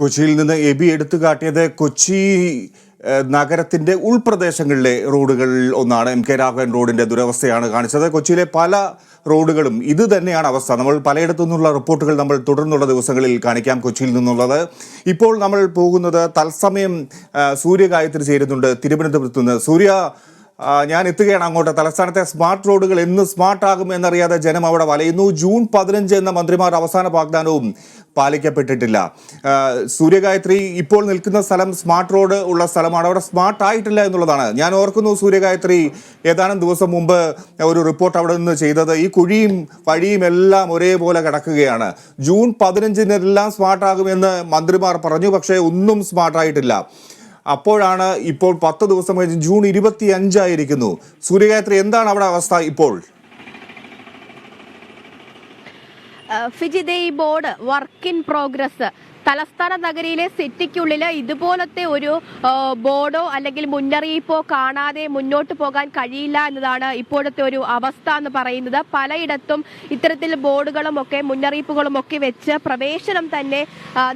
കൊച്ചിയിൽ നിന്ന് എബി എടുത്തു കാട്ടിയത് കൊച്ചി നഗരത്തിന്റെ ഉൾപ്രദേശങ്ങളിലെ റോഡുകളിൽ ഒന്നാണ് എം കെ രാഘവൻ റോഡിന്റെ ദുരവസ്ഥയാണ് കാണിച്ചത്. കൊച്ചിയിലെ പല റോഡുകളും ഇത് തന്നെയാണ് അവസ്ഥ. നമ്മൾ പലയിടത്തു നിന്നുള്ള റിപ്പോർട്ടുകൾ നമ്മൾ തുടർന്നുള്ള ദിവസങ്ങളിൽ കാണിക്കാം കൊച്ചിയിൽ നിന്നുള്ളത്. ഇപ്പോൾ നമ്മൾ പോകുന്നത് തത്സമയം ആ, സൂര്യഗായത്രി ചേരുന്നുണ്ട് തിരുവനന്തപുരത്ത് നിന്ന്. സൂര്യ ഞാൻ എത്തുകയാണ് അങ്ങോട്ട്. തലസ്ഥാനത്തെ സ്മാർട്ട് റോഡുകൾ എന്ന് സ്മാർട്ട് ആകും എന്നറിയാതെ ജനം അവിടെ വലയുന്നു. ജൂൺ പതിനഞ്ച് എന്ന മന്ത്രിമാർ അവസാന വാഗ്ദാനവും പാലിക്കപ്പെട്ടിട്ടില്ല. സൂര്യഗായത്രി ഇപ്പോൾ നിൽക്കുന്ന സ്ഥലം സ്മാർട്ട് റോഡ് ഉള്ള സ്ഥലമാണ്. അവിടെ സ്മാർട്ട് ആയിട്ടില്ല എന്നുള്ളതാണ്. ഞാൻ ഓർക്കുന്നു സൂര്യഗായത്രി ഏതാനും ദിവസം മുമ്പ് ഒരു റിപ്പോർട്ട് അവിടെ നിന്ന് ചെയ്തത്. ഈ കുഴിയും വഴിയും എല്ലാം ഒരേപോലെ കിടക്കുകയാണ്. ജൂൺ പതിനഞ്ചിനെല്ലാം സ്മാർട്ട് ആകുമെന്ന് മന്ത്രിമാർ പറഞ്ഞു പക്ഷേ ഒന്നും സ്മാർട്ട് ആയിട്ടില്ല. അപ്പോഴാണ് ഇപ്പോൾ പത്ത് ദിവസം കഴിഞ്ഞ് ജൂൺ ഇരുപത്തി അഞ്ചായിരിക്കുന്നു സൂര്യഗായത്രി എന്താണ് അവിടെ അവസ്ഥ ഇപ്പോൾ? ഫിജിദേ ഈ ബോർഡ് വർക്ക് ഇൻ പ്രോഗ്രസ് തലസ്ഥാന നഗരിയിലെ സിറ്റിക്കുള്ളിൽ ഇതുപോലത്തെ ഒരു ബോർഡോ അല്ലെങ്കിൽ മുന്നറിയിപ്പോ കാണാതെ മുന്നോട്ട് പോകാൻ കഴിയില്ല എന്നതാണ് ഇപ്പോഴത്തെ ഒരു അവസ്ഥ എന്ന് പറയുന്നത്. പലയിടത്തും ഇത്തരത്തിൽ ബോർഡുകളും ഒക്കെ മുന്നറിയിപ്പുകളും ഒക്കെ വെച്ച് പ്രവേശനം തന്നെ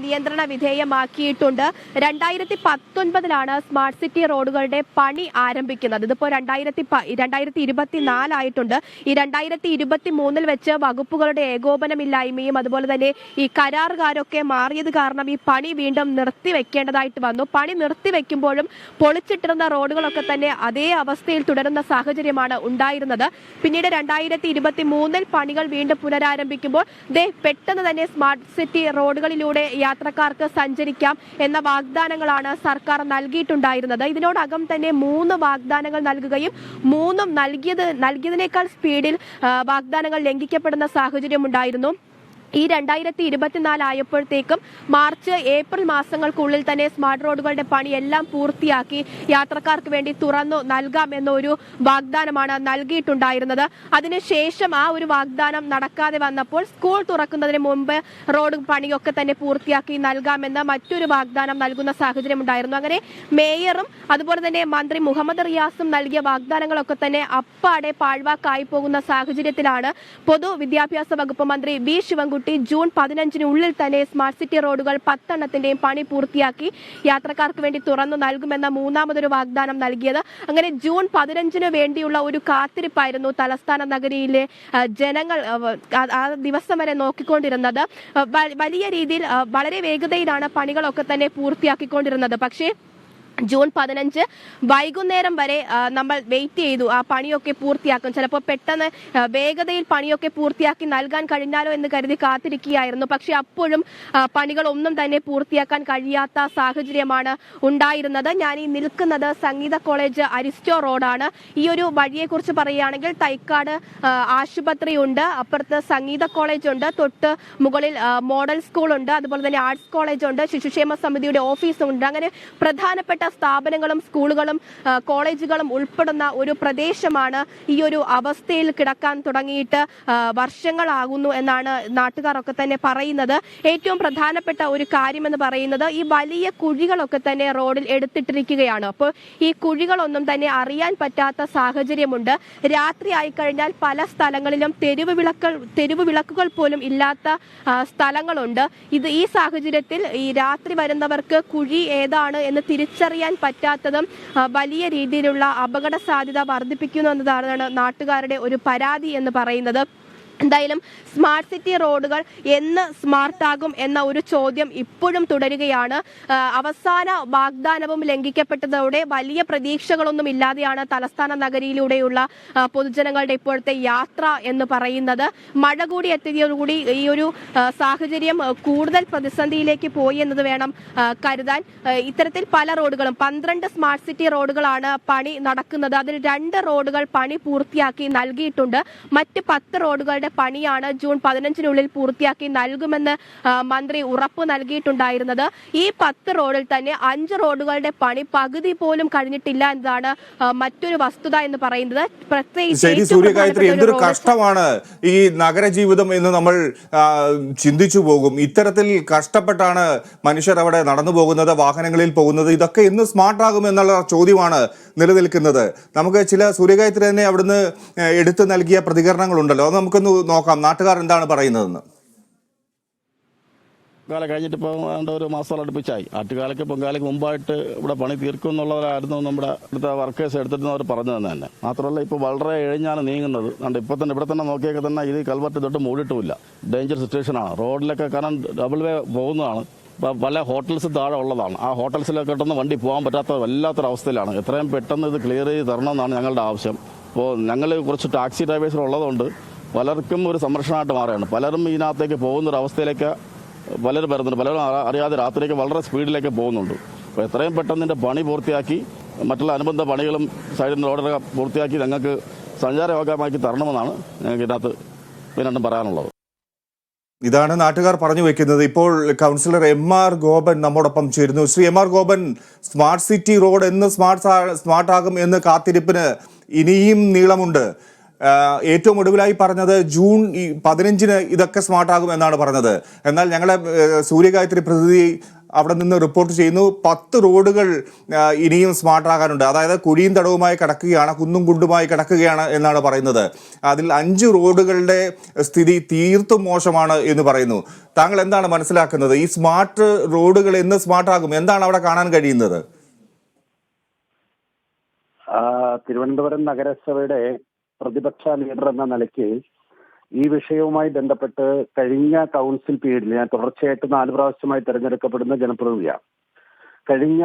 നിയന്ത്രണ വിധേയമാക്കിയിട്ടുണ്ട്. രണ്ടായിരത്തി പത്തൊൻപതിലാണ് സ്മാർട്ട് സിറ്റി റോഡുകളുടെ പണി ആരംഭിക്കുന്നത്. ഇതിപ്പോ രണ്ടായിരത്തി രണ്ടായിരത്തി ഇരുപത്തിനാലായിട്ടുണ്ട് ഈ രണ്ടായിരത്തി ഇരുപത്തി മൂന്നിൽ വെച്ച് വകുപ്പുകളുടെ ഏകോപനമില്ലായ്മയും അതുപോലെ തന്നെ ഈ കരാറുകാരൊക്കെ മാറിയത് കാരണം ഈ പണി വീണ്ടും നിർത്തിവെക്കേണ്ടതായിട്ട് വന്നു. പണി നിർത്തിവെക്കുമ്പോഴും പൊളിച്ചിട്ടിരുന്ന റോഡുകളൊക്കെ തന്നെ അതേ അവസ്ഥയിൽ തുടരുന്ന സാഹചര്യമാണ് ഉണ്ടായിരുന്നത്. പിന്നീട് രണ്ടായിരത്തി ഇരുപത്തി മൂന്നിൽ പണികൾ വീണ്ടും പുനരാരംഭിക്കുമ്പോൾ ദേ പെട്ടെന്ന് തന്നെ സ്മാർട്ട് സിറ്റി റോഡുകളിലൂടെ യാത്രക്കാർക്ക് സഞ്ചരിക്കാം എന്ന വാഗ്ദാനങ്ങളാണ് സർക്കാർ നൽകിയിട്ടുണ്ടായിരുന്നത്. ഇതിനോടകം തന്നെ മൂന്ന് വാഗ്ദാനങ്ങൾ നൽകുകയും മൂന്നും നൽകിയത് നൽകിയതിനേക്കാൾ സ്പീഡിൽ വാഗ്ദാനങ്ങൾ ലംഘിക്കപ്പെടുന്ന സാഹചര്യം ഉണ്ടായിരുന്നു ഈ രണ്ടായിരത്തി ഇരുപത്തിനാല് ആയപ്പോഴത്തേക്കും മാർച്ച് ഏപ്രിൽ മാസങ്ങൾക്കുള്ളിൽ തന്നെ സ്മാർട്ട് റോഡുകളുടെ പണി എല്ലാം പൂർത്തിയാക്കി യാത്രക്കാർക്ക് വേണ്ടി തുറന്നു നൽകാം എന്നൊരു വാഗ്ദാനമാണ് നൽകിയിട്ടുണ്ടായിരുന്നത്. അതിനുശേഷം ആ ഒരു വാഗ്ദാനം നടക്കാതെ വന്നപ്പോൾ സ്കൂൾ തുറക്കുന്നതിന് മുമ്പ് റോഡ് പണിയൊക്കെ തന്നെ പൂർത്തിയാക്കി നൽകാമെന്ന് മറ്റൊരു വാഗ്ദാനം നൽകുന്ന സാഹചര്യം ഉണ്ടായിരുന്നു. അങ്ങനെ മേയറും അതുപോലെ തന്നെ മന്ത്രി മുഹമ്മദ് റിയാസും നൽകിയ വാഗ്ദാനങ്ങളൊക്കെ തന്നെ അപ്പാടെ പാഴ്വാക്കായി പോകുന്ന സാഹചര്യത്തിലാണ് പൊതുവിദ്യാഭ്യാസ വകുപ്പ് മന്ത്രി വി ശിവൻകുട്ടി ജൂൺ പതിനഞ്ചിനുള്ളിൽ തന്നെ സ്മാർട്ട് സിറ്റി റോഡുകൾ പത്തെണ്ണത്തിന്റെയും പണി പൂർത്തിയാക്കി യാത്രക്കാർക്ക് വേണ്ടി തുറന്നു നൽകുമെന്ന മൂന്നാമതൊരു വാഗ്ദാനം നൽകിയത്. അങ്ങനെ ജൂൺ പതിനഞ്ചിന് വേണ്ടിയുള്ള ഒരു കാത്തിരിപ്പായിരുന്നു തലസ്ഥാന നഗരിയിലെ ജനങ്ങൾ ആ ദിവസം വരെ നോക്കിക്കൊണ്ടിരുന്നത്. വലിയ രീതിയിൽ വളരെ വേഗതയിലാണ് പണികളൊക്കെ തന്നെ പൂർത്തിയാക്കിക്കൊണ്ടിരുന്നത്. പക്ഷേ ജൂൺ പതിനഞ്ച് വൈകുന്നേരം വരെ നമ്മൾ വെയിറ്റ് ചെയ്തു. ആ പണിയൊക്കെ പൂർത്തിയാക്കും. ചിലപ്പോൾ പെട്ടെന്ന് വേഗതയിൽ പണിയൊക്കെ പൂർത്തിയാക്കി നൽകാൻ കഴിഞ്ഞാലോ എന്ന് കരുതി കാത്തിരിക്കുകയായിരുന്നു. പക്ഷെ അപ്പോഴും പണികൾ ഒന്നും തന്നെ പൂർത്തിയാക്കാൻ കഴിയാത്ത സാഹചര്യമാണ് ഉണ്ടായിരുന്നത്. ഞാൻ ഈ നിൽക്കുന്നത് സംഗീത കോളേജ് അരിസ്റ്റോ റോഡാണ്. ഈ ഒരു വഴിയെക്കുറിച്ച് പറയുകയാണെങ്കിൽ തൈക്കാട് ആശുപത്രിയുണ്ട്. അപ്പുറത്ത് സംഗീത കോളേജ് ഉണ്ട് തൊട്ട് മുകളിൽ മോഡൽ സ്കൂൾ ഉണ്ട് അതുപോലെ തന്നെ ആർട്സ് കോളേജ് ഉണ്ട് ശിശുക്ഷേമ സമിതിയുടെ ഓഫീസും ഉണ്ട് അങ്ങനെ പ്രധാനപ്പെട്ട സ്ഥാപനങ്ങളും സ്കൂളുകളും കോളേജുകളും ഉൾപ്പെടുന്ന ഒരു പ്രദേശമാണ് ഈ ഒരു അവസ്ഥയിൽ കിടക്കാൻ തുടങ്ങിയിട്ട് വർഷങ്ങളാകുന്നു എന്നാണ് നാട്ടുകാരൊക്കെ തന്നെ പറയുന്നത്. ഏറ്റവും പ്രധാനപ്പെട്ട ഒരു കാര്യമെന്ന് പറയുന്നത് ഈ വലിയ കുഴികളൊക്കെ തന്നെ റോഡിൽ എടുത്തിട്ടിരിക്കുകയാണ്. അപ്പോൾ ഈ കുഴികളൊന്നും തന്നെ അറിയാൻ പറ്റാത്ത സാഹചര്യമുണ്ട്. രാത്രി ആയിക്കഴിഞ്ഞാൽ പല സ്ഥലങ്ങളിലും തെരുവ് വിളക്കൾ തെരുവ് വിളക്കുകൾ പോലും ഇല്ലാത്ത സ്ഥലങ്ങളുണ്ട്. ഇത് ഈ സാഹചര്യത്തിൽ ഈ രാത്രി വരുന്നവർക്ക് കുഴി ഏതാണ് എന്ന് തിരിച്ചറിയാൻ പറ്റാത്തതും ആ, വലിയ രീതിയിലുള്ള അപകട സാധ്യത വർദ്ധിപ്പിക്കുന്നു എന്നതാണ് നാട്ടുകാരുടെ ഒരു പരാതി എന്ന് പറയുന്നത്. എന്തായാലും സ്മാർട്ട് സിറ്റി റോഡുകൾ എന്ന് സ്മാർട്ടാകും എന്ന ഒരു ചോദ്യം ഇപ്പോഴും തുടരുകയാണ്. അവസാന വാഗ്ദാനവും ലംഘിക്കപ്പെട്ടതോടെ വലിയ പ്രതീക്ഷകളൊന്നും ഇല്ലാതെയാണ് തലസ്ഥാന നഗരിയിലൂടെയുള്ള പൊതുജനങ്ങളുടെ ഇപ്പോഴത്തെ യാത്ര എന്ന് പറയുന്നത്. മഴ കൂടി എത്തിയതോടുകൂടി ഈ ഒരു സാഹചര്യം കൂടുതൽ പ്രതിസന്ധിയിലേക്ക് പോയി എന്നത് വേണം കരുതാൻ. ഇത്തരത്തിൽ പല റോഡുകളും പന്ത്രണ്ട് സ്മാർട്ട് സിറ്റി റോഡുകളാണ് പണി നടക്കുന്നത്. അതിൽ രണ്ട് റോഡുകൾ പണി പൂർത്തിയാക്കി നൽകിയിട്ടുണ്ട്. മറ്റ് പത്ത് റോഡുകളുടെ പണിയാണ് ജൂൺ പതിനഞ്ചിനുള്ളിൽ പൂർത്തിയാക്കി നൽകുമെന്ന് മന്ത്രി ഉറപ്പ് നൽകിയിട്ടുണ്ടായിരുന്നത്. ഈ പത്ത് റോഡിൽ തന്നെ അഞ്ച് റോഡുകളുടെ പണി പകുതി പോലും കഴിഞ്ഞിട്ടില്ല എന്നതാണ് മറ്റൊരു വസ്തുത എന്ന് പറയുന്നത്. ശരി ഏറ്റവും സൂര്യഗായത്രി എന്തൊരു കഷ്ടമാണ് ഈ നഗരജീവിതം എന്ന് നമ്മൾ ചിന്തിച്ചു പോകും. ഇത്തരത്തിൽ കഷ്ടപ്പെട്ടാണ് മനുഷ്യർ അവിടെ നടന്നു പോകുന്നത് വാഹനങ്ങളിൽ പോകുന്നത്. ഇതൊക്കെ എന്ന് സ്മാർട്ട് ആകും എന്നുള്ള ചോദ്യമാണ് നിലനിൽക്കുന്നത്. നമുക്ക് ചില സൂര്യഗായത്രി തന്നെ അവിടുന്ന് എടുത്തു നൽകിയ പ്രതികരണങ്ങളുണ്ടല്ലോ. അത് നമുക്കൊന്ന് നോക്കാം. നാട്ടുകാർ എന്താണ് പറയുന്നതെന്ന്. കാലം കഴിഞ്ഞിട്ട് ഇപ്പോൾ ഏതാണ്ട് ഒരു മാസം അടുപ്പിച്ചായി. ആറ്റുകാലയ്ക്ക് പൊങ്കാലയ്ക്ക് മുമ്പായിട്ട് ഇവിടെ പണി തീർക്കും എന്നുള്ളവരായിരുന്നു നമ്മുടെ അടുത്ത വർക്കേഴ്സ് എടുത്തിട്ട് അവർ പറഞ്ഞു തന്നെ. തന്നെ മാത്രമല്ല ഇപ്പോൾ വളരെ ഇഴഞ്ഞാണ് നീങ്ങുന്നത്. അതുകൊണ്ട് ഇപ്പോൾ തന്നെ ഇവിടെ തന്നെ നോക്കിയൊക്കെ തന്നെ ഇത് കൽവർട്ട് തൊട്ട് മൂടിയിട്ടുമില്ല. ഡേഞ്ചർ സിറ്റുവേഷനാണ് റോഡിലൊക്കെ കാരണം ഡബിൾ വേ പോകുന്നതാണ് പല ഹോട്ടൽസ് താഴെ ഉള്ളതാണ്. ആ ഹോട്ടൽസിലൊക്കെ ഇട്ടൊന്നും വണ്ടി പോകാൻ പറ്റാത്ത വല്ലാത്തൊരവസ്ഥയിലാണ്. എത്രയും പെട്ടെന്ന് ഇത് ക്ലിയർ ചെയ്ത് തരണമെന്നാണ് ഞങ്ങളുടെ ആവശ്യം. അപ്പോൾ ഞങ്ങൾ കുറച്ച് ടാക്സി ഡ്രൈവേഴ്സ് ഉള്ളതുകൊണ്ട് പലർക്കും ഒരു സംരക്ഷണമായിട്ട് മാറുകയാണ്. പലരും ഇതിനകത്തേക്ക് പോകുന്ന ഒരു അവസ്ഥയിലേക്ക് പലരും വരുന്നുണ്ട്. പലരും അറിയാതെ രാത്രിയിലേക്ക് വളരെ സ്പീഡിലേക്ക് പോകുന്നുണ്ട്. അപ്പോൾ എത്രയും പെട്ടെന്ന് ഇതിന്റെ പണി പൂർത്തിയാക്കി മറ്റുള്ള അനുബന്ധ പണികളും സൈഡിൽ റോഡൊക്കെ പൂർത്തിയാക്കി ഞങ്ങൾക്ക് സഞ്ചാരയോഗ്യമാക്കി തരണമെന്നാണ് ഞങ്ങൾക്ക് ഇതിനകത്ത് പിന്നീടും പറയാനുള്ളത്. ഇതാണ് നാട്ടുകാർ പറഞ്ഞു വെക്കുന്നത്. ഇപ്പോൾ കൗൺസിലർ എം ആർ ഗോപൻ നമ്മോടൊപ്പം ചേരുന്നു. Shri M R Gopan smart city road എന്ന് സ്മാർട്ട് സ്മാർട്ട് ആകും എന്ന് കാത്തിരിപ്പിന് ഇനിയും നീളമുണ്ട്. ഏറ്റവും ഒടുവിലായി പറഞ്ഞത് ജൂൺ പതിനഞ്ചിന് ഇതൊക്കെ സ്മാർട്ട് ആകും എന്നാണ് പറഞ്ഞത്. എന്നാൽ ഞങ്ങളെ സൂര്യഗായത്രി പ്രതിനിധി അവിടെ നിന്ന് റിപ്പോർട്ട് ചെയ്യുന്നു. പത്ത് റോഡുകൾ ഇനിയും സ്മാർട്ടാകാനുണ്ട് അതായത് കുഴിയും തടവുമായി കിടക്കുകയാണ് കുന്നും കുണ്ടുമായി കിടക്കുകയാണ് എന്നാണ് പറയുന്നത്. അതിൽ അഞ്ച് റോഡുകളുടെ സ്ഥിതി തീർത്തും മോശമാണ് എന്ന് പറയുന്നു. താങ്കൾ എന്താണ് മനസ്സിലാക്കുന്നത്? ഈ സ്മാർട്ട് റോഡുകൾ എന്ന് സ്മാർട്ടാകും എന്താണ് അവിടെ കാണാൻ കഴിയുന്നത്? തിരുവനന്തപുരം നഗരസഭയുടെ പ്രതിപക്ഷ ലീഡർ എന്ന നിലയ്ക്ക് ഈ വിഷയവുമായി ബന്ധപ്പെട്ട് കഴിഞ്ഞ കൗൺസിൽ പീരീഡിൽ ഞാൻ തുടർച്ചയായിട്ട് നാല് പ്രാവശ്യമായി തെരഞ്ഞെടുക്കപ്പെടുന്ന ജനപ്രതിനിധിയാണ്. കഴിഞ്ഞ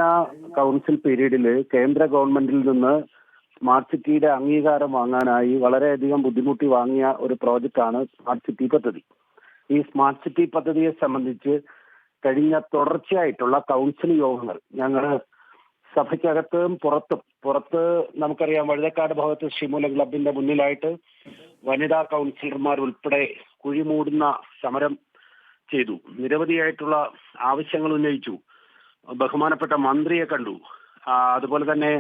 കൗൺസിൽ പീരീഡിൽ കേന്ദ്ര ഗവൺമെന്റിൽ നിന്ന് സ്മാർട്ട് സിറ്റിയുടെ അംഗീകാരം വാങ്ങാനായി വളരെയധികം ബുദ്ധിമുട്ടി വാങ്ങിയ ഒരു പ്രോജക്റ്റാണ് സ്മാർട്ട് സിറ്റി പദ്ധതി. ഈ സ്മാർട്ട് സിറ്റി പദ്ധതിയെ സംബന്ധിച്ച് കഴിഞ്ഞ തുടർച്ചയായിട്ടുള്ള കൗൺസിൽ യോഗങ്ങൾ ഞങ്ങൾ സഭയ്ക്കകത്തും പുറത്തും പുറത്ത് നമുക്കറിയാം വഴുതക്കാട് ഭാഗത്ത് ശ്രീമൂല ക്ലബിന്റെ മുന്നിലായിട്ട് വനിതാ കൗൺസിലർമാർ ഉൾപ്പെടെ കുഴിമൂടുന്ന സമരം ചെയ്തു. നിരവധിയായിട്ടുള്ള ആവശ്യങ്ങൾ ഉന്നയിച്ചു. ബഹുമാനപ്പെട്ട മന്ത്രിയെ കണ്ടു. അതുപോലെ തന്നെ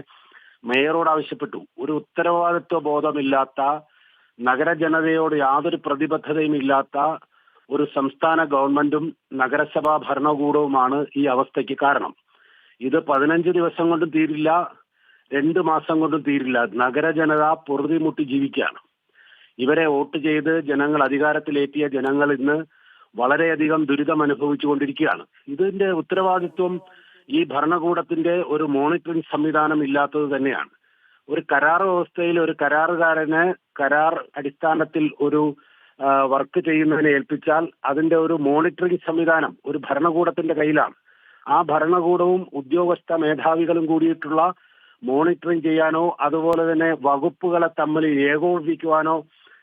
മേയറോട് ആവശ്യപ്പെട്ടു. ഒരു ഉത്തരവാദിത്വ ബോധമില്ലാത്ത നഗരജനതയോട് യാതൊരു പ്രതിബദ്ധതയും ഇല്ലാത്ത ഒരു സംസ്ഥാന ഗവൺമെന്റും നഗരസഭാ ഭരണകൂടവുമാണ് ഈ അവസ്ഥയ്ക്ക് കാരണം. ഇത് പതിനഞ്ച് ദിവസം കൊണ്ടും തീരില്ല രണ്ട് മാസം കൊണ്ടും തീരില്ല. നഗര ജനത പൊറുതിമുട്ടി ജീവിക്കുകയാണ്. ഇവരെ വോട്ട് ചെയ്ത് ജനങ്ങൾ അധികാരത്തിലേറ്റിയ ജനങ്ങൾ ഇന്ന് വളരെയധികം ദുരിതം അനുഭവിച്ചുകൊണ്ടിരിക്കുകയാണ് ഇതിന്റെ ഉത്തരവാദിത്വം ഈ ഭരണകൂടത്തിന്റെ ഒരു മോണിറ്ററിംഗ് സംവിധാനം ഇല്ലാത്തത് തന്നെയാണ്. ഒരു കരാർ വ്യവസ്ഥയിൽ ഒരു കരാറുകാരന് കരാർ അടിസ്ഥാനത്തിൽ ഒരു വർക്ക് ചെയ്യുന്നതിനെ ഏൽപ്പിച്ചാൽ അതിന്റെ ഒരു മോണിറ്ററിംഗ് സംവിധാനം ഒരു ഭരണകൂടത്തിന്റെ കയ്യിലാണ്. ആ ഭരണകൂടവും ഉദ്യോഗസ്ഥ മേധാവികളും കൂടിയിട്ടുള്ള മോണിറ്ററിംഗ് ചെയ്യാനോ അതുപോലെ തന്നെ വകുപ്പുകളെ തമ്മിൽ ഏകോപിപ്പിക്കുവാനോ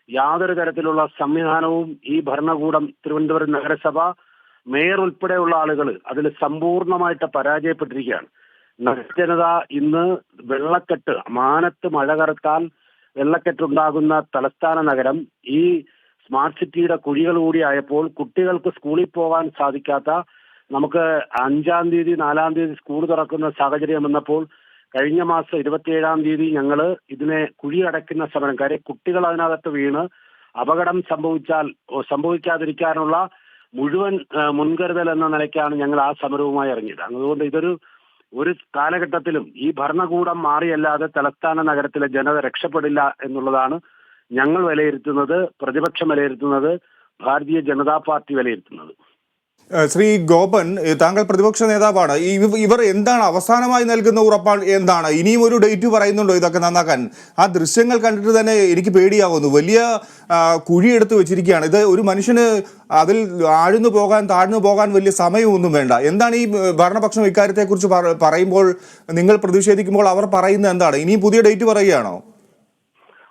യാതൊരു തരത്തിലുള്ള സംവിധാനവും ഈ ഭരണകൂടം തിരുവനന്തപുരം നഗരസഭ മേയർ ഉൾപ്പെടെയുള്ള ആളുകൾ അതിൽ സമ്പൂർണമായിട്ട് പരാജയപ്പെട്ടിരിക്കുകയാണ്. നഗരജനത ഇന്ന് വെള്ളക്കെട്ട് മാനത്ത് മഴ കറുത്താൽ വെള്ളക്കെട്ടുണ്ടാകുന്ന തലസ്ഥാന നഗരം ഈ സ്മാർട്ട് സിറ്റിയുടെ കുഴികൾ കൂടി ആയപ്പോൾ കുട്ടികൾക്ക് സ്കൂളിൽ പോകാൻ സാധിക്കാത്ത നമുക്ക് അഞ്ചാം തീയതി നാലാം തീയതി സ്കൂൾ തുറക്കുന്ന സാഹചര്യം വന്നപ്പോൾ കഴിഞ്ഞ മാസം ഇരുപത്തിയേഴാം തീയതി ഞങ്ങൾ ഇതിനെ കുഴി അടയ്ക്കുന്ന സമരം കാര്യം കുട്ടികൾ അതിനകത്ത് വീണ് അപകടം സംഭവിച്ചാൽ സംഭവിക്കാതിരിക്കാനുള്ള മുഴുവൻ മുൻകരുതൽ എന്ന നിലയ്ക്കാണ് ഞങ്ങൾ ആ സമരവുമായി ഇറങ്ങിയത്. അതുകൊണ്ട് ഇതൊരു ഒരു കാലഘട്ടത്തിലും ഈ ഭരണകൂടം മാറിയല്ലാതെ തലസ്ഥാന നഗരത്തിലെ ജനത രക്ഷപ്പെടില്ല എന്നുള്ളതാണ് ഞങ്ങൾ വിലയിരുത്തുന്നത് പ്രതിപക്ഷം വിലയിരുത്തുന്നത് ഭാരതീയ ജനതാ പാർട്ടി വിലയിരുത്തുന്നത്. ശ്രീ ഗോപൻ താങ്കൾ പ്രതിപക്ഷ നേതാവാണ്. ഇവർ എന്താണ് അവസാനമായി നൽകുന്ന ഉറപ്പാണ് എന്താണ്? ഇനിയും ഒരു ഡേറ്റ് പറയുന്നുണ്ടോ ഇതൊക്കെ നന്നാക്കാൻ? ആ ദൃശ്യങ്ങൾ കണ്ടിട്ട് തന്നെ എനിക്ക് പേടിയാവുന്നു. വലിയ കുഴി എടുത്ത് വെച്ചിരിക്കുകയാണ്. ഇത് ഒരു മനുഷ്യന് അതിൽ ആഴ്ന്നു പോകാൻ താഴ്ന്നു പോകാൻ വലിയ സമയമൊന്നും വേണ്ട. എന്താണ് ഈ ഭരണപക്ഷം ഇക്കാര്യത്തെക്കുറിച്ച് പറ- പറയുമ്പോൾ നിങ്ങൾ പ്രതിഷേധിക്കുമ്പോൾ അവർ പറയുന്നത് എന്താണ്? ഇനിയും പുതിയ ഡേറ്റ് പറയുകയാണോ?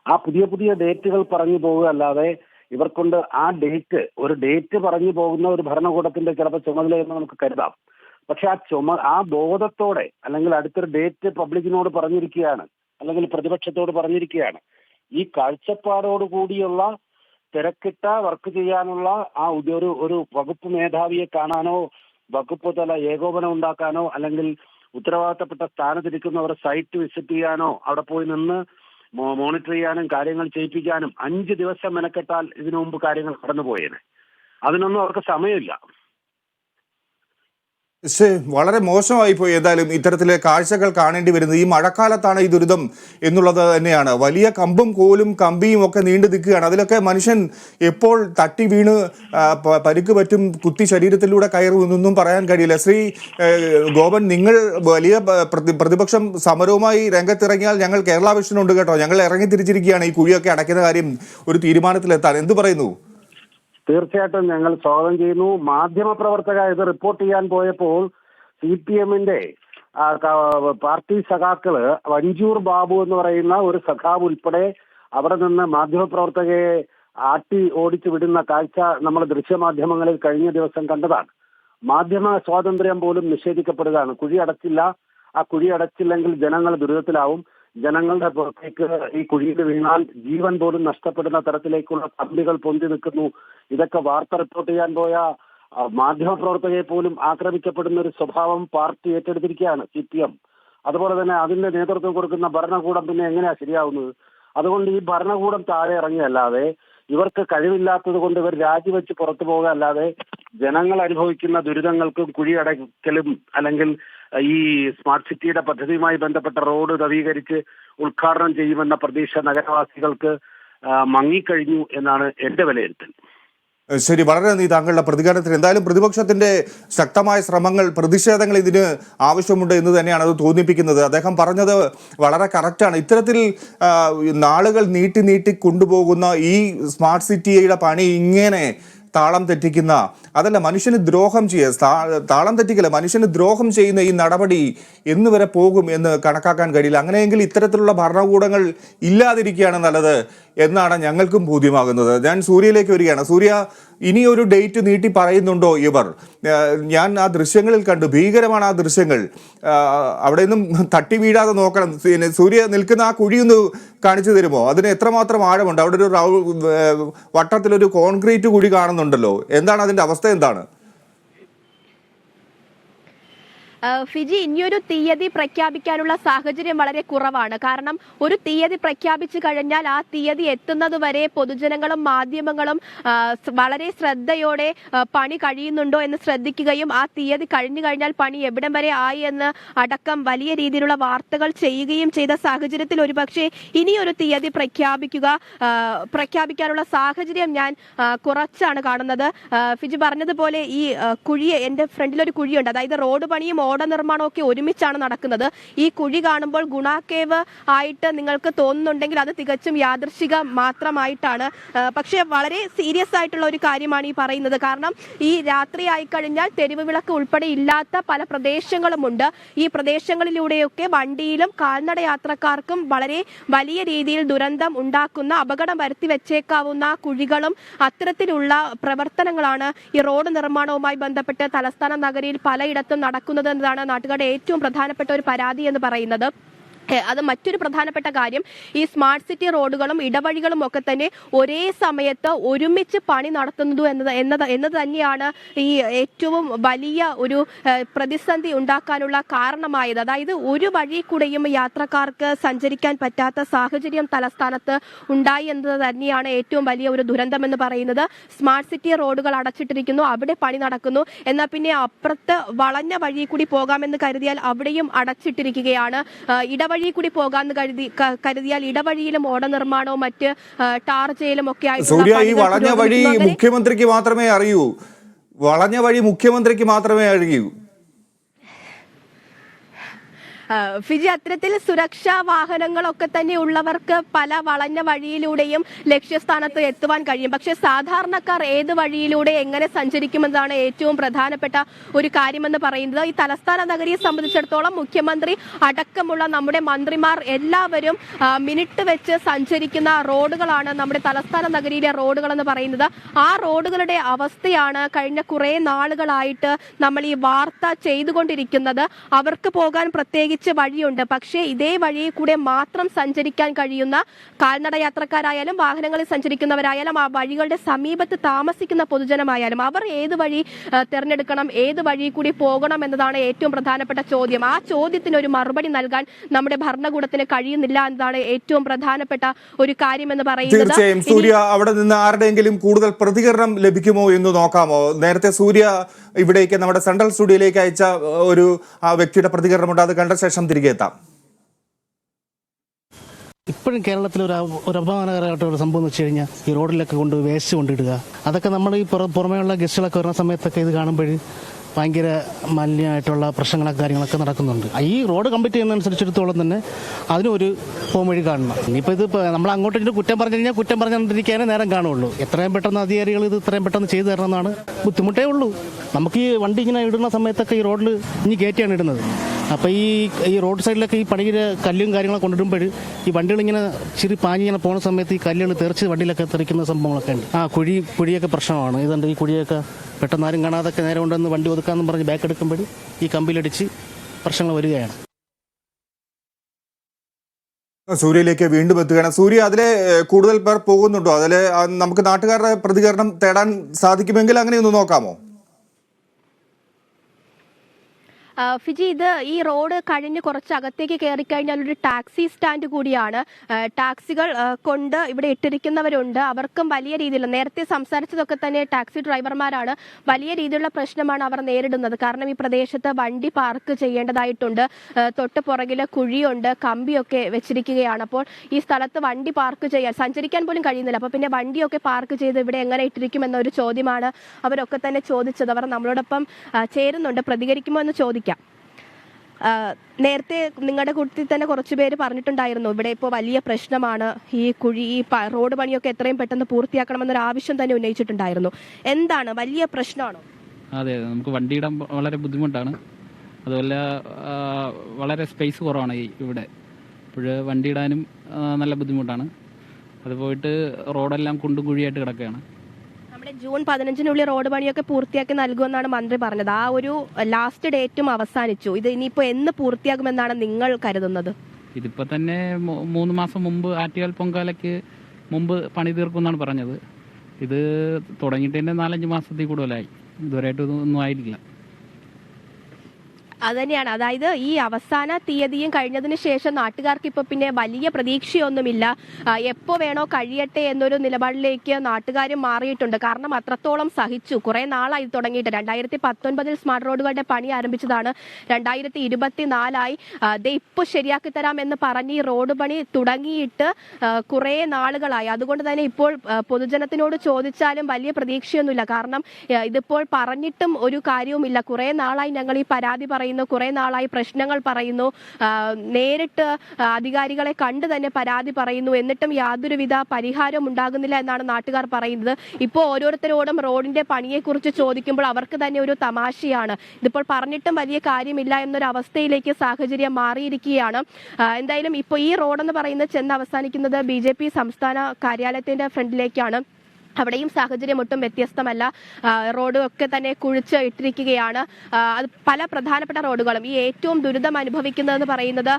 ആ പുതിയ പുതിയ ഡേറ്റുകൾ പറഞ്ഞു പോകുക അല്ലാതെ ഇവർക്കൊണ്ട് ആ ഡേറ്റ് ഒരു ഡേറ്റ് പറഞ്ഞു പോകുന്ന ഒരു ഭരണകൂടത്തിന്റെ ചിലപ്പോൾ ചുമതലയെന്ന് നമുക്ക് കരുതാം. പക്ഷെ ആ ചുമ ആ ബോധത്തോടെ അല്ലെങ്കിൽ അടുത്തൊരു ഡേറ്റ് പബ്ലിക്കിനോട് പറഞ്ഞിരിക്കുകയാണ് അല്ലെങ്കിൽ പ്രതിപക്ഷത്തോട് പറഞ്ഞിരിക്കുകയാണ് ഈ കാഴ്ചപ്പാടോട് കൂടിയുള്ള തിരക്കിട്ട വർക്ക് ചെയ്യാനുള്ള ആ ഒരു ഒരു വകുപ്പ് മേധാവിയെ കാണാനോ വകുപ്പ് തല ഏകോപനം ഉണ്ടാക്കാനോ അല്ലെങ്കിൽ ഉത്തരവാദിത്തപ്പെട്ട സ്ഥാനത്തിരിക്കുന്നവർ സൈറ്റ് വിസിറ്റ് ചെയ്യാനോ അവിടെ പോയി നിന്ന് മോണിറ്റർ ചെയ്യാനും കാര്യങ്ങൾ ചെയ്യിപ്പിക്കാനും അഞ്ച് ദിവസം മെനക്കെട്ടാൽ ഇതിനു മുമ്പ് കാര്യങ്ങൾ കടന്നുപോയേനെ. അതിനൊന്നും അവർക്ക് സമയമില്ല. വളരെ മോശമായി പോയി ഏതായാലും ഇത്തരത്തിലെ കാഴ്ചകൾ കാണേണ്ടി വരുന്നത്. ഈ മഴക്കാലത്താണ് ഈ ദുരിതം എന്നുള്ളത് തന്നെയാണ്. വലിയ കമ്പും കോലും കമ്പിയും ഒക്കെ നീണ്ടു നിൽക്കുകയാണ്. അതിലൊക്കെ മനുഷ്യൻ എപ്പോൾ തട്ടി വീണ് പരിക്ക് പറ്റും കുത്തി ശരീരത്തിലൂടെ കയറും എന്നൊന്നും പറയാൻ കഴിയില്ല. ശ്രീ ഗോപൻ നിങ്ങൾ വലിയ പ്രതിപക്ഷം സമരവുമായി രംഗത്തിറങ്ങിയാൽ ഞങ്ങൾ കേരള വിഷനുണ്ട് കേട്ടോ. ഞങ്ങൾ ഇറങ്ങി തിരിച്ചിരിക്കുകയാണ് ഈ കുഴിയൊക്കെ അടയ്ക്കുന്ന കാര്യം ഒരു തീരുമാനത്തിലെത്താൻ. എന്ത് പറയുന്നു? തീർച്ചയായിട്ടും ഞങ്ങൾ സ്വാഗതം ചെയ്യുന്നു. മാധ്യമപ്രവർത്തക ഇത് റിപ്പോർട്ട് ചെയ്യാൻ പോയപ്പോൾ സി പി എമ്മിന്റെ പാർട്ടി സഖാക്കൾ വഞ്ചൂർ ബാബു എന്ന് പറയുന്ന ഒരു സഖാവ് ഉൾപ്പെടെ അവിടെ നിന്ന് മാധ്യമപ്രവർത്തകയെ ആട്ടി ഓടിച്ചു വിടുന്ന കാഴ്ച നമ്മൾ ദൃശ്യമാധ്യമങ്ങളിൽ കഴിഞ്ഞ ദിവസം കണ്ടതാണ്. മാധ്യമ സ്വാതന്ത്ര്യം പോലും നിഷേധിക്കപ്പെടുകയാണ്. കുഴി അടച്ചില്ല. ആ കുഴി അടച്ചില്ലെങ്കിൽ ജനങ്ങൾ ദുരിതത്തിലാവും. ജനങ്ങളുടെ പുറത്തേക്ക് ഈ കുഴിയിൽ വീണാൽ ജീവൻ പോലും നഷ്ടപ്പെടുന്ന തരത്തിലേക്കുള്ള കമ്പികൾ പൊന്തി നിൽക്കുന്നു. ഇതൊക്കെ വാർത്ത റിപ്പോർട്ട് ചെയ്യാൻ പോയ മാധ്യമ മാധ്യമപ്രവർത്തകയെ പോലും ആക്രമിക്കപ്പെടുന്ന ഒരു സ്വഭാവം പാർട്ടി ഏറ്റെടുത്തിരിക്കുകയാണ് സി പി എം. അതുപോലെ തന്നെ അതിന്റെ നേതൃത്വം കൊടുക്കുന്ന ഭരണകൂടം പിന്നെ എങ്ങനെയാ ശരിയാവുന്നത്? അതുകൊണ്ട് ഈ ഭരണകൂടം താഴെ ഇറങ്ങിയല്ലാതെ ഇവർക്ക് കഴിവില്ലാത്തത് കൊണ്ട് ഇവർ രാജിവെച്ച് പുറത്തു പോകുക അല്ലാതെ ജനങ്ങൾ അനുഭവിക്കുന്ന ദുരിതങ്ങൾക്കും കുഴിയടയ്ക്കലും അല്ലെങ്കിൽ ഈ സ്മാർട്ട് സിറ്റിയുടെ പദ്ധതിയുമായി ബന്ധപ്പെട്ട റോഡ് നവീകരിച്ച് ഉദ്ഘാടനം ചെയ്യുമെന്ന പ്രതീക്ഷ നഗരവാസികൾക്ക് മങ്ങിക്കഴിഞ്ഞു എന്നാണ് എന്റെ വിലയിരുത്തൽ. ശരി വളരെ നന്ദി. താങ്കളുടെ പ്രതികരണത്തിന് എന്തായാലും പ്രതിപക്ഷത്തിന്റെ ശക്തമായ ശ്രമങ്ങൾ പ്രതിഷേധങ്ങൾ ഇതിന് ആവശ്യമുണ്ട് എന്ന് തന്നെയാണ് അത് തോന്നിപ്പിക്കുന്നത്. അദ്ദേഹം പറഞ്ഞത് വളരെ കറക്റ്റാണ്. ഇത്തരത്തിൽ നാളുകൾ നീട്ടി നീട്ടി കൊണ്ടുപോകുന്ന ഈ സ്മാർട്ട് സിറ്റിയുടെ പണി ഇങ്ങനെ താളം തെറ്റിക്കുന്ന അതല്ല മനുഷ്യന് ദ്രോഹം ചെയ്യുക താളം തെറ്റിക്കല്ല മനുഷ്യന് ദ്രോഹം ചെയ്യുന്ന ഈ നടപടി എന്ന് വരെ പോകും എന്ന് കണക്കാക്കാൻ കഴിയില്ല. അങ്ങനെയെങ്കിൽ ഇത്തരത്തിലുള്ള ഭരണകൂടങ്ങൾ ഇല്ലാതിരിക്കുകയാണ് നല്ലത് എന്നാണ് ഞങ്ങൾക്കും ബോധ്യമാകുന്നത്. ഞാൻ സൂര്യയിലേക്ക് വരികയാണ്. സൂര്യ ഇനിയൊരു ഡേറ്റ് നീട്ടി പറയുന്നുണ്ടോ ഇവർ? ഞാൻ ആ ദൃശ്യങ്ങളിൽ കണ്ടു. ഭീകരമാണ് ആ ദൃശ്യങ്ങൾ. അവിടെ നിന്നും തട്ടി വീഴാതെ നോക്കണം. സൂര്യ നിൽക്കുന്ന ആ കുഴിയൊന്ന് കാണിച്ചു തരുമോ? അതിന് എത്രമാത്രം ആഴമുണ്ട്? അവിടെ ഒരു വട്ടത്തിലൊരു കോൺക്രീറ്റ് കുഴി കാണുന്നുണ്ടല്ലോ. എന്താണ് അതിന്റെ അവസ്ഥ? എന്താണ് ആ, ഫിജി ഇനിയൊരു തീയതി പ്രഖ്യാപിക്കാനുള്ള സാഹചര്യം വളരെ കുറവാണ്. കാരണം ഒരു തീയതി പ്രഖ്യാപിച്ചു കഴിഞ്ഞാൽ ആ തീയതി എത്തുന്നത് വരെ പൊതുജനങ്ങളും മാധ്യമങ്ങളും വളരെ ശ്രദ്ധയോടെ പണി കഴിയുന്നുണ്ടോ എന്ന് ശ്രദ്ധിക്കുകയും ആ തീയതി കഴിഞ്ഞു കഴിഞ്ഞാൽ പണി എവിടം വരെ ആയി എന്ന് അടക്കം വലിയ രീതിയിലുള്ള വാർത്തകൾ ചെയ്യുകയും ചെയ്ത സാഹചര്യത്തിൽ ഒരുപക്ഷെ ഇനിയൊരു തീയതി പ്രഖ്യാപിക്കുക പ്രഖ്യാപിക്കാനുള്ള സാഹചര്യം ഞാൻ കുറച്ചാണ് കാണുന്നത്. ഫിജി പറഞ്ഞതുപോലെ ഈ കുഴിയെ കുഴി എന്റെ ഫ്രണ്ടിൽ ഒരു കുഴിയുണ്ട്. അതായത് റോഡ് പണിയും ഓട നിർമ്മാണമൊക്കെ ഒരുമിച്ചാണ് നടക്കുന്നത്. ഈ കുഴി കാണുമ്പോൾ ഗുണാക്കേവ് ആയിട്ട് നിങ്ങൾക്ക് തോന്നുന്നുണ്ടെങ്കിൽ അത് തികച്ചും യാദൃശിക മാത്രമായിട്ടാണ്. പക്ഷേ വളരെ സീരിയസ് ആയിട്ടുള്ള ഒരു കാര്യമാണ് ഈ പറയുന്നത്. കാരണം ഈ രാത്രി ആയിക്കഴിഞ്ഞാൽ തെരുവ് വിളക്ക് ഉൾപ്പെടെ ഇല്ലാത്ത പല പ്രദേശങ്ങളുമുണ്ട്. ഈ പ്രദേശങ്ങളിലൂടെയൊക്കെ വണ്ടിയിലും കാൽനട യാത്രക്കാർക്കും വളരെ വലിയ രീതിയിൽ ദുരന്തം ഉണ്ടാക്കുന്ന അപകടം വരുത്തി വെച്ചേക്കാവുന്ന കുഴികളും അത്തരത്തിലുള്ള പ്രവർത്തനങ്ങളാണ് ഈ റോഡ് നിർമ്മാണവുമായി ബന്ധപ്പെട്ട് തലസ്ഥാന നഗരിയിൽ പലയിടത്തും നടക്കുന്നത് എന്നതാണ് നാട്ടുകാരുടെ ഏറ്റവും പ്രധാനപ്പെട്ട ഒരു പരാതി എന്ന് പറയുന്നത്. അത് മറ്റൊരു പ്രധാനപ്പെട്ട കാര്യം ഈ സ്മാർട്ട് സിറ്റി റോഡുകളും ഇടവഴികളും ഒക്കെ തന്നെ ഒരേ സമയത്ത് ഒരുമിച്ച് പണി നടത്തുന്നത് എന്നത് എന്നത് എന്നത് തന്നെയാണ് ഈ ഏറ്റവും വലിയ ഒരു പ്രതിസന്ധി ഉണ്ടാക്കാനുള്ള കാരണമായത്. അതായത് ഒരു വഴി കൂടെയും യാത്രക്കാർക്ക് സഞ്ചരിക്കാൻ പറ്റാത്ത സാഹചര്യം തലസ്ഥാനത്ത് ഉണ്ടായി എന്നത് തന്നെയാണ് ഏറ്റവും വലിയ ഒരു ദുരന്തം എന്ന് പറയുന്നത്. സ്മാർട്ട് സിറ്റി റോഡുകൾ അടച്ചിട്ടിരിക്കുന്നു അവിടെ പണി നടക്കുന്നു. എന്നാൽ പിന്നെ അപ്പുറത്ത് വളഞ്ഞ വഴി കൂടി പോകാമെന്ന് കരുതിയാൽ അവിടെയും അടച്ചിട്ടിരിക്കുകയാണ്. ആ, ഇടവഴി കൂടി പോകാന്ന് കരുതി കരുതിയാൽ ഇടവഴിയിലും ഓട നിർമ്മാണവും മറ്റ് ടാർ ചെയ്യലും ഒക്കെ ആയിട്ട് ഈ വളഞ്ഞ വഴി മുഖ്യമന്ത്രിക്ക് മാത്രമേ അറിയൂ. വളഞ്ഞ വഴി മുഖ്യമന്ത്രിക്ക് മാത്രമേ അറിയൂ. ഫിജി അത്തരത്തിൽ സുരക്ഷാ വാഹനങ്ങളൊക്കെ തന്നെ ഉള്ളവർക്ക് പല വളഞ്ഞ വഴിയിലൂടെയും ലക്ഷ്യസ്ഥാനത്ത് എത്തുവാൻ കഴിയും. പക്ഷേ സാധാരണക്കാർ ഏത് വഴിയിലൂടെ എങ്ങനെ സഞ്ചരിക്കുമെന്നതാണ് ഏറ്റവും പ്രധാനപ്പെട്ട ഒരു കാര്യമെന്ന് പറയുന്നത്. ഈ തലസ്ഥാന നഗരിയെ സംബന്ധിച്ചിടത്തോളം മുഖ്യമന്ത്രി അടക്കമുള്ള നമ്മുടെ മന്ത്രിമാർ എല്ലാവരും മിനിറ്റ് വെച്ച് സഞ്ചരിക്കുന്ന റോഡുകളാണ് നമ്മുടെ തലസ്ഥാന നഗരിയിലെ റോഡുകൾ എന്ന് പറയുന്നത്. ആ റോഡുകളുടെ അവസ്ഥയാണ് കഴിഞ്ഞ കുറെ നാളുകളായിട്ട് നമ്മൾ ഈ വാർത്ത ചെയ്തുകൊണ്ടിരിക്കുന്നത്. അവർക്ക് പോകാൻ പ്രത്യേകിച്ച് തിരിച്ച് വഴിയുണ്ട്. പക്ഷേ ഇതേ വഴിയിൽ കൂടെ മാത്രം സഞ്ചരിക്കാൻ കഴിയുന്ന കാൽനട യാത്രക്കാരായാലും വാഹനങ്ങളിൽ സഞ്ചരിക്കുന്നവരായാലും ആ വഴികളുടെ സമീപത്ത് താമസിക്കുന്ന പൊതുജനമായാലും അവർ ഏത് വഴി തിരഞ്ഞെടുക്കണം ഏത് വഴി കൂടി പോകണം എന്നതാണ് ഏറ്റവും പ്രധാനപ്പെട്ട ചോദ്യം. ആ ചോദ്യത്തിന് ഒരു മറുപടി നൽകാൻ നമ്മുടെ ഭരണകൂടത്തിന് കഴിയുന്നില്ല എന്നതാണ് ഏറ്റവും പ്രധാനപ്പെട്ട ഒരു കാര്യമെന്ന് പറയുന്നത്. തീർച്ചയായും. സൂര്യ അവിടെ നിന്ന് ആരുടെയെങ്കിലും കൂടുതൽ പ്രതികരണം ലഭിക്കുമോ എന്ന് നോക്കാമോ? നേരത്തെ സൂര്യ ഇവിടേക്ക് നമ്മുടെ സെൻട്രൽ സ്റ്റുഡിയോയിലേക്ക് അയച്ച ഒരു ആ വ്യക്തിയുടെ പ്രതികരണമുണ്ട്. അത് കണ്ട ശേഷം തിരികെ എത്താം. ഇപ്പോഴും കേരളത്തിൽ ഒരു ഒരു അപമാനകരമായിട്ട് ഒരു സംഭവം എന്ന് വെച്ച് കഴിഞ്ഞാൽ ഈ റോഡിലൊക്കെ കൊണ്ട് വേസ്റ്റ് കൊണ്ടിടുക. അതൊക്കെ നമ്മൾ ഈ പുറ പുറമേയുള്ള ഗസ്റ്റുകളൊക്കെ വരുന്ന സമയത്തൊക്കെ ഇത് കാണുമ്പോൾ ഭയങ്കര മാലിന്യമായിട്ടുള്ള പ്രശ്നങ്ങളൊക്കെ കാര്യങ്ങളൊക്കെ നടക്കുന്നുണ്ട്. ഈ റോഡ് കംപ്ലീറ്റ് ചെയ്യുന്നതനുസരിച്ചിടത്തോളം തന്നെ അതിനൊരു ഫോം വഴി കാണണം. ഇനിയിപ്പോൾ ഇത് നമ്മൾ അങ്ങോട്ട് ഇങ്ങോട്ട് കുറ്റം പറഞ്ഞു കഴിഞ്ഞാൽ കുറ്റം പറഞ്ഞുകൊണ്ടിരിക്കാനേ നേരം കാണുള്ളൂ. എത്രയും പെട്ടെന്ന് അധികാരികൾ ഇത് ഇത്രയും പെട്ടെന്ന് ചെയ്തു തരണമെന്നാണ് ബുദ്ധിമുട്ടേ ഉള്ളൂ. നമുക്ക് ഈ വണ്ടി ഇങ്ങനെ ഇടുന്ന സമയത്തൊക്കെ ഈ റോഡിൽ ഇനി കയറ്റിയാണ് ഇടുന്നത്. അപ്പോൾ ഈ ഈ റോഡ് സൈഡിലൊക്കെ ഈ പണിയിൽ കല്ലും കാര്യങ്ങളൊക്കെ കൊണ്ടിടുമ്പോൾ ഈ വണ്ടികൾ ഇങ്ങനെ ചിരി പാഞ്ഞ് ഇങ്ങനെ പോകുന്ന സമയത്ത് ഈ കല്ലുകൾ തെറിച്ച് വണ്ടിയിലൊക്കെ തെറിക്കുന്ന സംഭവങ്ങളൊക്കെ ഉണ്ട്. ആ കുഴി കുഴിയൊക്കെ പ്രശ്നമാണ്. ഇതുണ്ട് ഈ കുഴിയൊക്കെ പെട്ടെന്ന് ആരും കാണാതൊക്കെ നേരെ കൊണ്ടുവന്ന് വണ്ടി ഒതുക്കാമെന്ന് പറഞ്ഞ് ബാക്ക് എടുക്കുമ്പോൾ ഈ കമ്പിയിലടിച്ച് പ്രശ്നങ്ങൾ വരികയാണ്. സൂര്യയിലേക്ക് വീണ്ടും എത്തുകയാണ്. സൂര്യ അതിലെ കൂടുതൽ പേർ പോകുന്നുണ്ടോ? അതിലെ നമുക്ക് നാട്ടുകാരുടെ പ്രതികരണം തേടാൻ സാധിക്കുമെങ്കിൽ അങ്ങനെയൊന്ന് നോക്കാമോ ആ, ഫിജി ഇത് ഈ റോഡ് കഴിഞ്ഞ് കുറച്ച് അകത്തേക്ക് കയറി കഴിഞ്ഞാൽ ഒരു ടാക്സി സ്റ്റാൻഡ് കൂടിയാണ്. ടാക്സികൾ കൊണ്ട് ഇവിടെ ഇട്ടിരിക്കുന്നവരുണ്ട്. അവർക്കും വലിയ രീതിയിൽ നേരത്തെ സംസാരിച്ചതൊക്കെ തന്നെ ടാക്സി ഡ്രൈവർമാരാണ്. വലിയ രീതിയിലുള്ള പ്രശ്നമാണ് അവർ നേരിടുന്നത്. കാരണം ഈ പ്രദേശത്ത് വണ്ടി പാർക്ക് ചെയ്യേണ്ടതായിട്ടുണ്ട്. തൊട്ട് പുറകിൽ കുഴിയുണ്ട് കമ്പിയൊക്കെ വെച്ചിരിക്കുകയാണ്. അപ്പോൾ ഈ സ്ഥലത്ത് വണ്ടി പാർക്ക് ചെയ്യാൻ സഞ്ചരിക്കാൻ പോലും കഴിയുന്നില്ല. അപ്പോൾ പിന്നെ വണ്ടിയൊക്കെ പാർക്ക് ചെയ്ത് ഇവിടെ എങ്ങനെ ഇട്ടിരിക്കും എന്നൊരു ചോദ്യമാണ് അവരൊക്കെ തന്നെ ചോദിച്ചത്. അവർ നമ്മളോടൊപ്പം ചേരുന്നുണ്ട് പ്രതികരിക്കുമോ എന്ന് ചോദിക്കാം ആ, നേരത്തെ നിങ്ങളുടെ കൂട്ടത്തിൽ തന്നെ കുറച്ച് പേര് പറഞ്ഞിട്ടുണ്ടായിരുന്നു ഇവിടെ ഇപ്പോൾ വലിയ പ്രശ്നമാണ് ഈ കുഴി ഈ റോഡ് പണിയൊക്കെ എത്രയും പെട്ടെന്ന് പൂർത്തിയാക്കണമെന്നൊരു ആവശ്യം തന്നെ ഉന്നയിച്ചിട്ടുണ്ടായിരുന്നു. എന്താണ്? വലിയ പ്രശ്നമാണോ? അതെ നമുക്ക് വണ്ടി ഇടാൻ വളരെ ബുദ്ധിമുട്ടാണ്. അതുപോലെ വളരെ സ്പേസ് കുറവാണ് ഇവിടെ. ഇപ്പോഴ് വണ്ടി ഇടാനും നല്ല ബുദ്ധിമുട്ടാണ്. അത് പോയിട്ട് റോഡെല്ലാം കുണ്ടും കുഴിയായിട്ട് കിടക്കുകയാണ്. ജൂൺ പതിനഞ്ചിനുള്ളിൽ റോഡ് പണിയൊക്കെ പൂർത്തിയാക്കി നൽകുമെന്നാണ് മന്ത്രി പറഞ്ഞത്. ആ ഒരു ലാസ്റ്റ് ഡേറ്റും അവസാനിച്ചു. ഇത് ഇനിയിപ്പോൾ എന്ന് പൂർത്തിയാകുമെന്നാണ് നിങ്ങൾ കരുതുന്നത്? ഇതിപ്പോൾ തന്നെ മൂന്ന് മാസം മുമ്പ് ആറ്റുകാൽ പൊങ്കാലയ്ക്ക് മുമ്പ് പണി തീർക്കുമെന്നാണ് പറഞ്ഞത്. ഇത് തുടങ്ങിയിട്ട് തന്നെ നാലഞ്ച് മാസത്തിൽ കൂടുതലായി. ഇതുവരെയായിട്ട് ഒന്നും ആയിട്ടില്ല. അതുതന്നെയാണ് അതായത് ഈ അവസാന തീയതിയും കഴിഞ്ഞതിന് ശേഷം നാട്ടുകാർക്ക് ഇപ്പൊ പിന്നെ വലിയ പ്രതീക്ഷയൊന്നുമില്ല. എപ്പോ വേണോ കഴിയട്ടെ എന്നൊരു നിലപാടിലേക്ക് നാട്ടുകാർ മാറിയിട്ടുണ്ട്. കാരണം അത്രത്തോളം സഹിച്ചു. കുറെ നാളായി തുടങ്ങിയിട്ട്. രണ്ടായിരത്തി പത്തൊൻപതിൽ സ്മാർട്ട് റോഡുകളുടെ പണി ആരംഭിച്ചതാണ്. രണ്ടായിരത്തി ഇരുപത്തിനാലായി ദേ ഇപ്പൊ ശരിയാക്കി തരാം എന്ന് പറഞ്ഞ് ഈ റോഡ് പണി തുടങ്ങിയിട്ട് കുറെ നാളുകളായി. അതുകൊണ്ട് തന്നെ ഇപ്പോൾ പൊതുജനത്തിനോട് ചോദിച്ചാലും വലിയ പ്രതീക്ഷയൊന്നുമില്ല. കാരണം ഇതിപ്പോൾ പറഞ്ഞിട്ടും ഒരു കാര്യവുമില്ല. കുറെ നാളായി ഞങ്ങൾ ഈ പരാതി പറയുന്നു. കുറെ നാളായി പ്രശ്നങ്ങൾ പറയുന്നു നേരിട്ട് അധികാരികളെ കണ്ട് തന്നെ പരാതി പറയുന്നു. എന്നിട്ടും യാതൊരുവിധ പരിഹാരം ഉണ്ടാകുന്നില്ല എന്നാണ് നാട്ടുകാർ പറയുന്നത്. ഇപ്പോൾ ഓരോരുത്തരോടും റോഡിന്റെ പണിയെക്കുറിച്ച് ചോദിക്കുമ്പോൾ അവർക്ക് തന്നെ ഒരു തമാശയാണ്. ഇതിപ്പോൾ പറഞ്ഞിട്ടും വലിയ കാര്യമില്ല എന്നൊരു അവസ്ഥയിലേക്ക് സാഹചര്യം മാറിയിരിക്കുകയാണ്. എന്തായാലും ഇപ്പോൾ ഈ റോഡെന്ന് പറയുന്നത് ചെന്ന് അവസാനിക്കുന്നത് ബി സംസ്ഥാന കാര്യാലയത്തിന്റെ ഫ്രണ്ടിലേക്കാണ്. അവിടെയും സാഹചര്യം ഒട്ടും വ്യത്യസ്തമല്ല. റോഡൊക്കെ തന്നെ കുഴിച്ച് ഇട്ടിരിക്കുകയാണ്. അത് പല പ്രധാനപ്പെട്ട റോഡുകളും. ഈ ഏറ്റവും ദുരിതം അനുഭവിക്കുന്നതെന്ന് പറയുന്നത്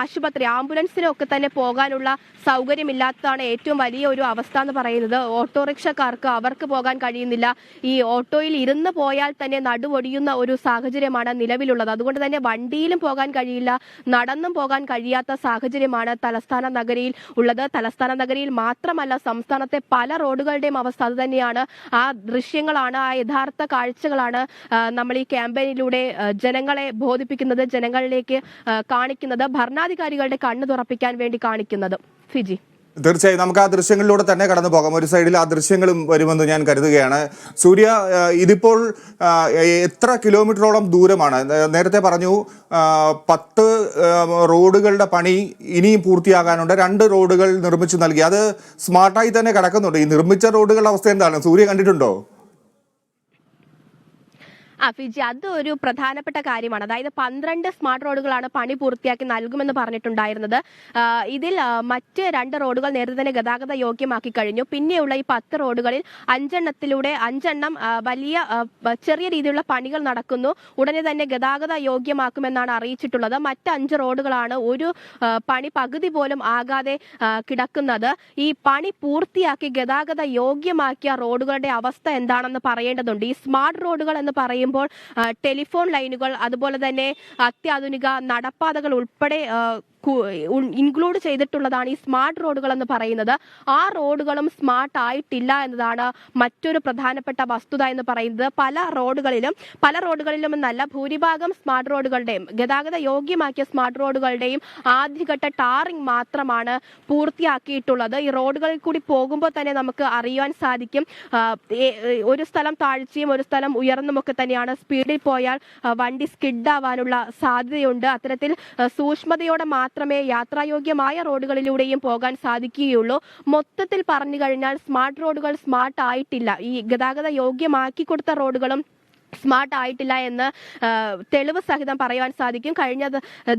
ആശുപത്രി ആംബുലൻസിനൊക്കെ തന്നെ പോകാനുള്ള സൗകര്യമില്ലാത്തതാണ് ഏറ്റവും വലിയ ഒരു അവസ്ഥ എന്ന് പറയുന്നത്. ഓട്ടോറിക്ഷക്കാർക്ക് അവർക്ക് പോകാൻ കഴിയുന്നില്ല. ഈ ഓട്ടോയിൽ ഇരുന്ന് പോയാൽ തന്നെ നടുവൊടിയുന്ന ഒരു സാഹചര്യമാണ് നിലവിലുള്ളത്. അതുകൊണ്ട് തന്നെ വണ്ടിയിലും പോകാൻ കഴിയില്ല നടന്നും പോകാൻ കഴിയാത്ത സാഹചര്യമാണ് തലസ്ഥാന നഗരിയിൽ ഉള്ളത്. തലസ്ഥാന നഗരിയിൽ മാത്രമല്ല സംസ്ഥാനത്തെ പല റോഡുകളുടെയും അവസ്ഥ അത് തന്നെയാണ് ആ ദൃശ്യങ്ങളാണ് ആ യഥാർത്ഥ കാഴ്ചകളാണ് നമ്മൾ ഈ ക്യാമ്പയിനിലൂടെ ജനങ്ങളെ ബോധിപ്പിക്കുന്നത് ജനങ്ങളിലേക്ക് കാണിക്കുന്നത് ഭരണാധികാരികളുടെ കണ്ണു തുറപ്പിക്കാൻ വേണ്ടി കാണിക്കുന്നത്. ഫിജി. തീർച്ചയായും നമുക്ക് ആ ദൃശ്യങ്ങളിലൂടെ തന്നെ കടന്നു പോകാം. ഒരു സൈഡിൽ ആ ദൃശ്യങ്ങളും വരുമെന്ന് ഞാൻ കരുതുകയാണ്. സൂര്യ ഇതിപ്പോൾ എത്ര കിലോമീറ്ററോളം ദൂരമാണ്? നേരത്തെ പറഞ്ഞു പത്ത് റോഡുകളുടെ പണി ഇനിയും പൂർത്തിയാകാനുണ്ട്. രണ്ട് റോഡുകൾ നിർമ്മിച്ചു നൽകി. അത് സ്മാർട്ടായി തന്നെ കിടക്കുന്നുണ്ട്. ഈ നിർമ്മിച്ച റോഡുകളുടെ അവസ്ഥ എന്താണ്? സൂര്യ കണ്ടിട്ടുണ്ടോ? ആ ഫിജി അത് ഒരു പ്രധാനപ്പെട്ട കാര്യമാണ്. അതായത് പന്ത്രണ്ട് സ്മാർട്ട് റോഡുകളാണ് പണി പൂർത്തിയാക്കി നൽകുമെന്ന് പറഞ്ഞിട്ടുണ്ടായിരുന്നത്. ഇതിൽ മറ്റ് രണ്ട് റോഡുകൾ നേരത്തെ തന്നെ ഗതാഗത യോഗ്യമാക്കി കഴിഞ്ഞു. പിന്നെയുള്ള ഈ പത്ത് റോഡുകളിൽ അഞ്ചെണ്ണത്തിലൂടെ അഞ്ചെണ്ണം വലിയ ചെറിയ രീതിയിലുള്ള പണികൾ നടക്കുന്നു. ഉടനെ തന്നെ ഗതാഗത യോഗ്യമാക്കുമെന്നാണ് അറിയിച്ചിട്ടുള്ളത്. മറ്റ് അഞ്ച് റോഡുകളാണ് ഒരു പണി പകുതി പോലും ആകാതെ കിടക്കുന്നത്. ഈ പണി പൂർത്തിയാക്കി ഗതാഗത യോഗ്യമാക്കിയ റോഡുകളുടെ അവസ്ഥ എന്താണെന്ന് പറയേണ്ടതുണ്ട്. ഈ സ്മാർട്ട് റോഡുകൾ എന്ന് പറയുമ്പോൾ ആ, ടെലിഫോൺ ലൈനുകൾ അതുപോലെ തന്നെ അത്യാധുനിക നടപ്പാതകൾ ഉൾപ്പെടെ ഇൻക്ലൂഡ് ചെയ്തിട്ടുള്ളതാണ് ഈ സ്മാർട്ട് റോഡുകൾ എന്ന് പറയുന്നത്. ആ റോഡുകളും സ്മാർട്ട് ആയിട്ടില്ല എന്നതാണ് മറ്റൊരു പ്രധാനപ്പെട്ട വസ്തുത എന്ന് പറയുന്നത്. പല റോഡുകളിലും പല റോഡുകളിലും എന്നല്ല ഭൂരിഭാഗം സ്മാർട്ട് റോഡുകളുടെയും ഗതാഗത യോഗ്യമാക്കിയ സ്മാർട്ട് റോഡുകളുടെയും ആദ്യഘട്ട ടാറിംഗ് മാത്രമാണ് പൂർത്തിയാക്കിയിട്ടുള്ളത്. ഈ റോഡുകളിൽ കൂടി പോകുമ്പോൾ തന്നെ നമുക്ക് അറിയുവാൻ സാധിക്കും. ഒരു സ്ഥലം താഴ്ചയും ഒരു സ്ഥലം ഉയർന്നുമൊക്കെ തന്നെയാണ്. സ്പീഡിൽ പോയാൽ വണ്ടി സ്കിഡ് ആവാനുള്ള സാധ്യതയുണ്ട്. അത്തരത്തിൽ സൂക്ഷ്മതയോടെ സൂക്ഷ്മതയോടെ മാത്രമേ യാത്രായോഗ്യമായ റോഡുകളിലൂടെയും പോകാൻ സാധിക്കുകയുള്ളൂ. മൊത്തത്തിൽ പറഞ്ഞു കഴിഞ്ഞാൽ സ്മാർട്ട് റോഡുകൾ സ്മാർട്ട് ആയിട്ടില്ല. ഈ ഗതാഗത യോഗ്യമാക്കി കൊടുത്ത റോഡുകളും സ്മാർട്ട് ആയിട്ടില്ല എന്ന് തെളിവ് സഹിതം പറയുവാൻ സാധിക്കും. കഴിഞ്ഞ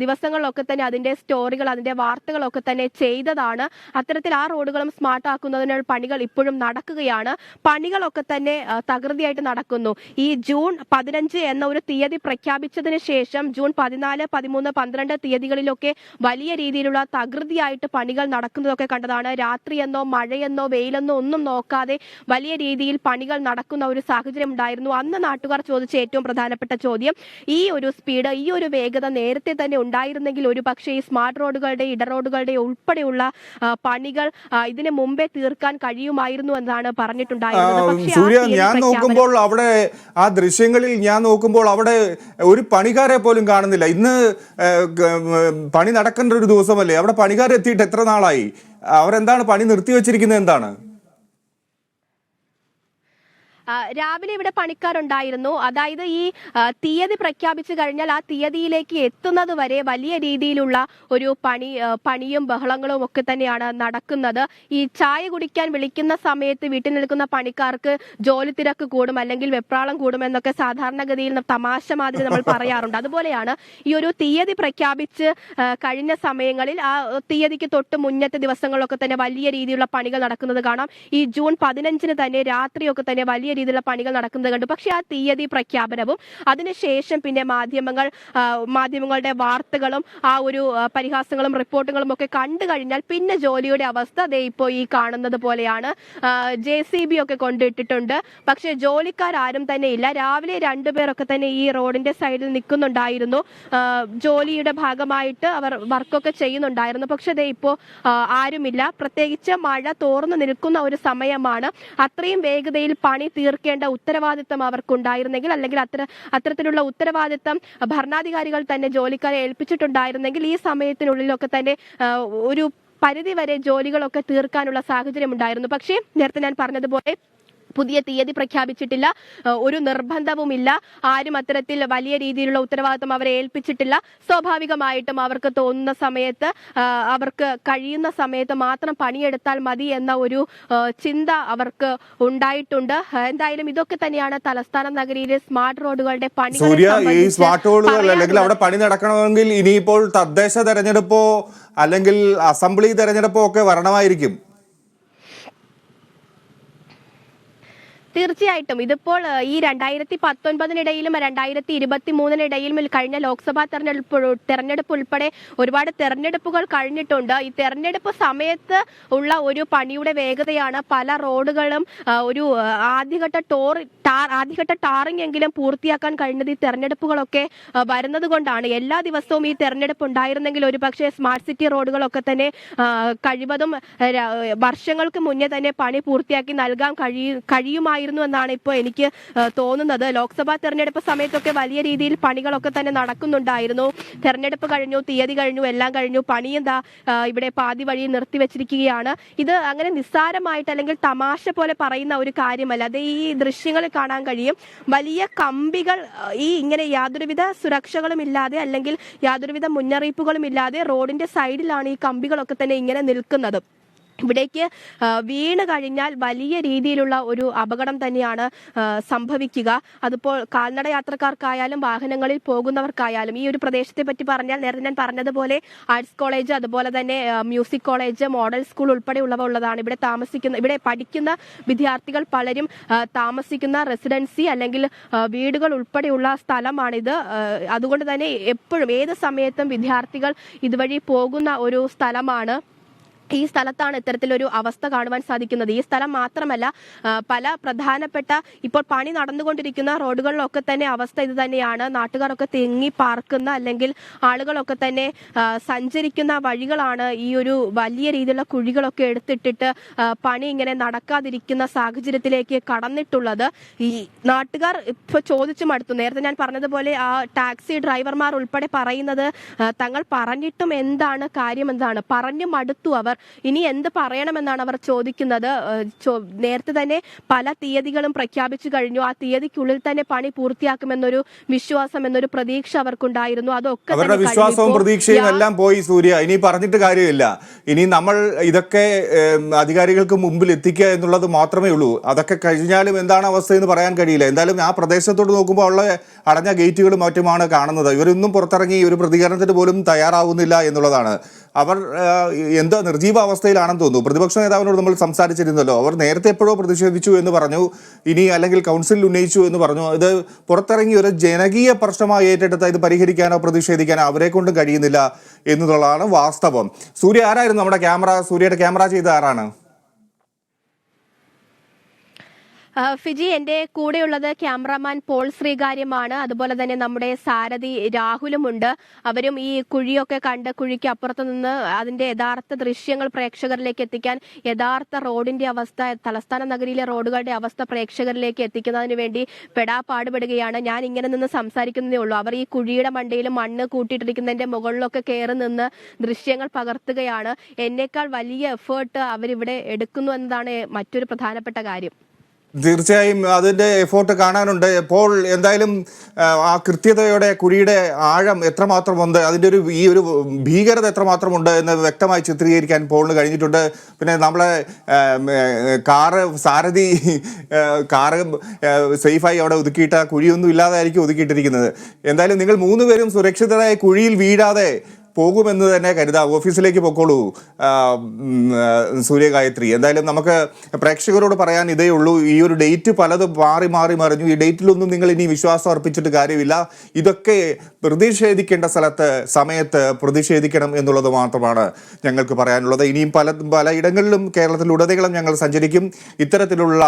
ദിവസങ്ങളിലൊക്കെ തന്നെ അതിന്റെ സ്റ്റോറികൾ അതിന്റെ വാർത്തകളൊക്കെ തന്നെ ചെയ്തതാണ്. അത്തരത്തിൽ ആ റോഡുകളും സ്മാർട്ട് ആക്കുന്നതിനുള്ള പണികൾ ഇപ്പോഴും നടക്കുകയാണ്. പണികളൊക്കെ തന്നെ തകൃതിയായിട്ട് നടക്കുന്നു. ഈ ജൂൺ പതിനഞ്ച് എന്ന ഒരു തീയതി പ്രഖ്യാപിച്ചതിന് ശേഷം ജൂൺ പതിനാല് പതിമൂന്ന് പന്ത്രണ്ട് തീയതികളിലൊക്കെ വലിയ രീതിയിലുള്ള തകൃതിയായിട്ട് പണികൾ നടക്കുന്നതൊക്കെ കണ്ടതാണ്. രാത്രിയെന്നോ മഴയെന്നോ വെയിലെന്നോ ഒന്നും നോക്കാതെ വലിയ രീതിയിൽ പണികൾ നടക്കുന്ന ഒരു സാഹചര്യം ഉണ്ടായിരുന്നു. അന്ന് നാട്ടുകാർ ചോദിച്ച ഏറ്റവും പ്രധാനപ്പെട്ട ചോദ്യം ഈ ഒരു സ്പീഡ് ഈ ഒരു വേഗത നേരത്തെ തന്നെ ഉണ്ടായിരുന്നെങ്കിൽ ഒരു പക്ഷേ ഈ സ്മാർട്ട് റോഡുകളുടെ ഇടറോഡുകളുടെ ഉൾപ്പെടെയുള്ള പണികൾ ഇതിന് മുമ്പേ തീർക്കാൻ കഴിയുമായിരുന്നു എന്നാണ് പറഞ്ഞിട്ടുണ്ടായിരുന്നത്. സൂര്യ ഞാൻ നോക്കുമ്പോൾ അവിടെ ആ ദൃശ്യങ്ങളിൽ ഞാൻ നോക്കുമ്പോൾ അവിടെ ഒരു പണിക്കാരെ പോലും കാണുന്നില്ല. ഇന്ന് പണി നടക്കേണ്ട ഒരു ദിവസമല്ലേ? അവിടെ പണിക്കാരെത്തിയിട്ട് എത്ര നാളായി? അവരെന്താണ് പണി നിർത്തി വെച്ചിരിക്കുന്നത് എന്താണ്? രാവിലെ ഇവിടെ പണിക്കാരുണ്ടായിരുന്നു. അതായത് ഈ തീയതി പ്രഖ്യാപിച്ചു കഴിഞ്ഞാൽ ആ തീയതിയിലേക്ക് എത്തുന്നത് വരെ വലിയ രീതിയിലുള്ള ഒരു പണി പണിയും ബഹളങ്ങളും ഒക്കെ തന്നെയാണ് നടക്കുന്നത്. ഈ ചായ കുടിക്കാൻ വിളിക്കുന്ന സമയത്ത് വീട്ടിൽ നിൽക്കുന്ന പണിക്കാർക്ക് ജോലി തിരക്ക് കൂടും അല്ലെങ്കിൽ വെപ്രാളം കൂടും എന്നൊക്കെ സാധാരണഗതിയിൽ തമാശ മാതിരി നമ്മൾ പറയാറുണ്ട്. അതുപോലെയാണ് ഈ ഒരു തീയതി പ്രഖ്യാപിച്ച് കഴിഞ്ഞ സമയങ്ങളിൽ ആ തീയതിക്ക് തൊട്ട് മുന്നത്തെ ദിവസങ്ങളിലൊക്കെ തന്നെ വലിയ രീതിയിലുള്ള പണികൾ നടക്കുന്നത് കാണാം. ഈ ജൂൺ പതിനഞ്ചിന് തന്നെ രാത്രിയൊക്കെ തന്നെ വലിയ രീതിയിലുള്ള പണികൾ നടക്കുന്നത് കണ്ടു. പക്ഷേ ആ തീയതി പ്രഖ്യാപനവും അതിനുശേഷം പിന്നെ മാധ്യമങ്ങൾ മാധ്യമങ്ങളുടെ വാർത്തകളും ആ ഒരു പരിഹാസങ്ങളും റിപ്പോർട്ടുകളും ഒക്കെ കണ്ടു കഴിഞ്ഞാൽ പിന്നെ ജോലിയുടെ അവസ്ഥ ദേ ഇപ്പോൾ ഈ കാണുന്നത് പോലെയാണ്. ജെ സി ബി ഒക്കെ കൊണ്ടിട്ടിട്ടുണ്ട്. പക്ഷേ ജോലിക്കാരും തന്നെ ഇല്ല. രാവിലെ രണ്ടുപേരൊക്കെ തന്നെ ഈ റോഡിന്റെ സൈഡിൽ നിൽക്കുന്നുണ്ടായിരുന്നു. ജോലിയുടെ ഭാഗമായിട്ട് അവർ വർക്കൊക്കെ ചെയ്യുന്നുണ്ടായിരുന്നു. പക്ഷെ ദേ ഇപ്പോൾ ആരുമില്ല. പ്രത്യേകിച്ച് മഴ തോർന്നു നിൽക്കുന്ന ഒരു സമയമാണ്. അത്രയും വേഗതയിൽ പണി തീർക്കേണ്ട ഉത്തരവാദിത്തം അവർക്കുണ്ടായിരുന്നെങ്കിൽ അല്ലെങ്കിൽ അത്ര അത്തരത്തിലുള്ള ഉത്തരവാദിത്തം ഭരണാധികാരികൾ തന്നെ ജോലിക്കാരെ ഏൽപ്പിച്ചിട്ടുണ്ടായിരുന്നെങ്കിൽ ഈ സമയത്തിനുള്ളിലൊക്കെ തന്നെ ഒരു പരിധി വരെ ജോലികളൊക്കെ തീർക്കാനുള്ള സാഹചര്യം ഉണ്ടായിരുന്നു പക്ഷേ നേരത്തെ ഞാൻ പറഞ്ഞതുപോലെ പുതിയ തീയതി പ്രഖ്യാപിച്ചിട്ടില്ല. ഒരു നിർബന്ധവുമില്ല. ആരും അത്തരത്തിൽ വലിയ രീതിയിലുള്ള ഉത്തരവാദിത്വം അവരെ ഏൽപ്പിച്ചിട്ടില്ല. സ്വാഭാവികമായിട്ടും അവർക്ക് തോന്നുന്ന സമയത്ത് അവർക്ക് കഴിയുന്ന സമയത്ത് മാത്രം പണിയെടുത്താൽ മതി എന്ന ഒരു ചിന്ത അവർക്ക് ഉണ്ടായിട്ടുണ്ട്. എന്തായാലും ഇതൊക്കെ തന്നെയാണ് തലസ്ഥാന നഗരിയിലെ സ്മാർട്ട് റോഡുകളുടെ പണി ഈ സ്മാർട്ട് റോഡുകൾ അല്ലെങ്കിൽ അവിടെ പണി നടക്കണമെങ്കിൽ ഇനിയിപ്പോൾ തദ്ദേശ തെരഞ്ഞെടുപ്പോ അല്ലെങ്കിൽ അസംബ്ലി തെരഞ്ഞെടുപ്പോ ഒക്കെ വരണമായിരിക്കും. തീർച്ചയായിട്ടും. ഇതിപ്പോൾ ഈ രണ്ടായിരത്തി പത്തൊൻപതിനിടയിലും രണ്ടായിരത്തി ഇരുപത്തി മൂന്നിനിടയിലും കഴിഞ്ഞ ലോക്സഭാ തെരഞ്ഞെടുപ്പ് തെരഞ്ഞെടുപ്പ് ഉൾപ്പെടെ ഒരുപാട് തെരഞ്ഞെടുപ്പുകൾ കഴിഞ്ഞിട്ടുണ്ട്. ഈ തെരഞ്ഞെടുപ്പ് സമയത്ത് ഉള്ള ഒരു പണിയുടെ വേഗതയാണ് പല റോഡുകളും ഒരു ആദ്യഘട്ട ടോർ ടാർ ആദ്യഘട്ട ടാറിംഗ് എങ്കിലും പൂർത്തിയാക്കാൻ കഴിഞ്ഞത് ഈ തെരഞ്ഞെടുപ്പുകളൊക്കെ വരുന്നത് കൊണ്ടാണ് എല്ലാ ദിവസവും ഈ തെരഞ്ഞെടുപ്പ് ഉണ്ടായിരുന്നെങ്കിൽ ഒരുപക്ഷേ സ്മാർട്ട് സിറ്റി റോഡുകളൊക്കെ തന്നെ കഴിവതും വർഷങ്ങൾക്ക് മുന്നേ തന്നെ പണി പൂർത്തിയാക്കി നൽകാൻ കഴിയും കഴിയുമായിരുന്നു എന്നാണ് ഇപ്പോൾ എനിക്ക് തോന്നുന്നത്. ലോക്സഭാ തെരഞ്ഞെടുപ്പ് സമയത്തൊക്കെ വലിയ രീതിയിൽ പണികളൊക്കെ തന്നെ നടക്കുന്നുണ്ടായിരുന്നു. തെരഞ്ഞെടുപ്പ് കഴിഞ്ഞു തീയതി കഴിഞ്ഞു എല്ലാം കഴിഞ്ഞു. പണി എന്താ ഇവിടെ പാതി വഴി നിർത്തിവെച്ചിരിക്കുകയാണ് ഇത് അങ്ങനെ നിസ്സാരമായിട്ട് അല്ലെങ്കിൽ തമാശ പോലെ പറയുന്ന ഒരു കാര്യമല്ല. അത് ഈ ദൃശ്യങ്ങളിൽ കാണാൻ കഴിയും. വലിയ കമ്പികൾ ഈ ഇങ്ങനെ യാതൊരുവിധ സുരക്ഷകളും ഇല്ലാതെ അല്ലെങ്കിൽ യാതൊരുവിധ മുന്നറിയിപ്പുകളും ഇല്ലാതെ റോഡിന്റെ സൈഡിലാണ് ഈ കമ്പികളൊക്കെ തന്നെ ഇങ്ങനെ നിൽക്കുന്നത്. ഇവിടേക്ക് വീണ് കഴിഞ്ഞാൽ വലിയ രീതിയിലുള്ള ഒരു അപകടം തന്നെയാണ് സംഭവിക്കുക. അതിപ്പോൾ കാൽനട യാത്രക്കാർക്കായാലും വാഹനങ്ങളിൽ പോകുന്നവർക്കായാലും ഈ ഒരു പ്രദേശത്തെ പറ്റി പറഞ്ഞാൽ നേരത്തെ ഞാൻ പറഞ്ഞതുപോലെ ആർട്സ് കോളേജ് അതുപോലെ തന്നെ മ്യൂസിക് കോളേജ് മോഡൽ സ്കൂൾ ഉൾപ്പെടെയുള്ളവ ഉള്ളതാണ്. ഇവിടെ താമസിക്കുന്ന ഇവിടെ പഠിക്കുന്ന വിദ്യാർത്ഥികൾ പലരും താമസിക്കുന്ന റെസിഡൻസി അല്ലെങ്കിൽ വീടുകൾ ഉൾപ്പെടെയുള്ള സ്ഥലമാണിത്. അതുകൊണ്ട് തന്നെ എപ്പോഴും ഏത് സമയത്തും വിദ്യാർത്ഥികൾ ഇതുവഴി പോകുന്ന ഒരു സ്ഥലമാണ്. ഈ സ്ഥലത്താണ് ഇത്തരത്തിലൊരു അവസ്ഥ കാണുവാൻ സാധിക്കുന്നത്. ഈ സ്ഥലം മാത്രമല്ല പല പ്രധാനപ്പെട്ട ഇപ്പോൾ പണി നടന്നുകൊണ്ടിരിക്കുന്ന റോഡുകളിലൊക്കെ തന്നെ അവസ്ഥ ഇത് തന്നെയാണ്. നാട്ടുകാരൊക്കെ തെങ്ങി പാർക്കുന്ന അല്ലെങ്കിൽ ആളുകളൊക്കെ തന്നെ സഞ്ചരിക്കുന്ന വഴികളാണ് ഈ ഒരു വലിയ രീതിയിലുള്ള കുഴികളൊക്കെ എടുത്തിട്ടിട്ട് പണി ഇങ്ങനെ നടക്കാതിരിക്കുന്ന സാഹചര്യത്തിലേക്ക് കടന്നിട്ടുള്ളത്. ഈ നാട്ടുകാർ ഇപ്പൊ ചോദിച്ചു മടുത്തു. നേരത്തെ ഞാൻ പറഞ്ഞതുപോലെ ആ ടാക്സി ഡ്രൈവർമാർ ഉൾപ്പെടെ പറയുന്നത് തങ്ങൾ പറഞ്ഞിട്ടും എന്താണ് കാര്യം എന്താണ്? പറഞ്ഞു മടുത്തു അവർ. ഇനി എന്ത് പറയണമെന്നാണ് അവർ ചോദിക്കുന്നത്? നേരത്തെ തന്നെ പല തീയതികളും പ്രഖ്യാപിച്ചു കഴിഞ്ഞു. ആ തീയതിക്കുള്ളിൽ തന്നെ പണി പൂർത്തിയാക്കുമെന്നൊരു വിശ്വാസം എന്നൊരു പ്രതീക്ഷ അവർക്കുണ്ടായിരുന്നു. അതൊക്കെ അവരുടെ. വിശ്വാസവും പ്രതീക്ഷയും എല്ലാം പോയി സൂര്യ. ഇനി പറഞ്ഞിട്ട് കാര്യമില്ല. ഇനി നമ്മൾ ഇതൊക്കെ അധികാരികൾക്ക് മുമ്പിൽ എത്തിക്കുക എന്നുള്ളത് മാത്രമേ ഉള്ളൂ. അതൊക്കെ കഴിഞ്ഞാലും എന്താണ് അവസ്ഥ എന്ന് പറയാൻ കഴിയില്ല. എന്തായാലും ആ പ്രദേശത്തോട് നോക്കുമ്പോൾ ഉള്ള അടഞ്ഞ ഗേറ്റുകളും മറ്റുമാണ് കാണുന്നത്. ഇവരൊന്നും പുറത്തിറങ്ങി ഒരു പ്രതികരണത്തിന് പോലും തയ്യാറാവുന്നില്ല എന്നുള്ളതാണ്. അവർ എന്താ എന്തോ നിർജീവ അവസ്ഥയിലാണെന്ന് തോന്നുന്നു. പ്രതിപക്ഷ നേതാവിനോട് നമ്മൾ സംസാരിച്ചിരുന്നല്ലോ. അവർ നേരത്തെ എപ്പോഴോ പ്രതിഷേധിച്ചു എന്ന് പറഞ്ഞു. ഇനി അല്ലെങ്കിൽ കൗൺസിലിൽ ഉന്നയിച്ചു എന്ന് പറഞ്ഞു. ഇത് പുറത്തിറങ്ങി ഒരു ജനകീയ പ്രശ്നമായി ഏറ്റെടുത്ത ഇത് പരിഹരിക്കാനോ പ്രതിഷേധിക്കാനോ അവരെ കൊണ്ടും കഴിയുന്നില്ല എന്നുള്ളതാണ് വാസ്തവം. സൂര്യ ആരായിരുന്നു നമ്മുടെ ക്യാമറ? സൂര്യയുടെ ക്യാമറ ചെയ്ത ആരാണ് ആ, ഫിജി എന്റെ കൂടെയുള്ളത് ക്യാമറാമാൻ പോൾ ശ്രീകാര്യമാണ്. അതുപോലെ തന്നെ നമ്മുടെ സാരഥി രാഹുലുമുണ്ട്. അവരും ഈ കുഴിയൊക്കെ കണ്ട് കുഴിക്ക് അപ്പുറത്ത് നിന്ന് അതിന്റെ യഥാർത്ഥ ദൃശ്യങ്ങൾ പ്രേക്ഷകരിലേക്ക് എത്തിക്കാൻ യഥാർത്ഥ റോഡിന്റെ അവസ്ഥ തലസ്ഥാന നഗരിയിലെ റോഡുകളുടെ അവസ്ഥ പ്രേക്ഷകരിലേക്ക് എത്തിക്കുന്നതിന് വേണ്ടി പെടാ പാടുപെടുകയാണ്. ഞാൻ ഇങ്ങനെ നിന്ന് സംസാരിക്കുന്നതേ ഉള്ളൂ. അവർ ഈ കുഴിയുടെ മണ്ടയിൽ മണ്ണ് കൂട്ടിയിട്ടിരിക്കുന്നതിന്റെ മുകളിലൊക്കെ കയറി നിന്ന് ദൃശ്യങ്ങൾ പകർത്തുകയാണ്. എന്നേക്കാൾ വലിയ എഫേർട്ട് അവരിവിടെ എടുക്കുന്നു എന്നതാണ് മറ്റൊരു പ്രധാനപ്പെട്ട കാര്യം. തീർച്ചയായും അതിന്റെ എഫോർട്ട് കാണാനുണ്ട്. എപ്പോൾ എന്തായാലും ആ, കൃത്യതയുടെ കുഴിയുടെ ആഴം എത്രമാത്രമുണ്ട് അതിന്റെ ഒരു ഈ ഒരു ഭീകരത എത്രമാത്രമുണ്ട് എന്ന് വ്യക്തമായി ചിത്രീകരിക്കാൻ പോളിന് കഴിഞ്ഞിട്ടുണ്ട്. പിന്നെ നമ്മളെ കാറ് സാരഥി കാറ് സേഫായി അവിടെ ഒതുക്കിയിട്ട കുഴിയൊന്നും ഇല്ലാതായിരിക്കും ഒതുക്കിയിട്ടിരിക്കുന്നത്. എന്തായാലും നിങ്ങൾ മൂന്നുപേരും സുരക്ഷിതരായ കുഴിയിൽ വീഴാതെ പോകുമെന്ന് തന്നെ കരുതാം. ഓഫീസിലേക്ക് പൊക്കോളൂ സൂര്യഗായത്രി. എന്തായാലും നമുക്ക് പ്രേക്ഷകരോട് പറയാൻ ഇതേ ഉള്ളൂ. ഈ ഒരു ഡേറ്റ് പലതും മാറി മാറി മറിഞ്ഞു. ഈ ഡേറ്റിലൊന്നും നിങ്ങൾ ഇനി വിശ്വാസം അർപ്പിച്ചിട്ട് കാര്യമില്ല. ഇതൊക്കെ പ്രതിഷേധിക്കേണ്ട സ്ഥലത്ത് സമയത്ത് പ്രതിഷേധിക്കണം എന്നുള്ളത് മാത്രമാണ് ഞങ്ങൾക്ക് പറയാനുള്ളത്. ഇനിയും പല പലയിടങ്ങളിലും കേരളത്തിലുടനീളം ഞങ്ങൾ സഞ്ചരിക്കും. ഇത്തരത്തിലുള്ള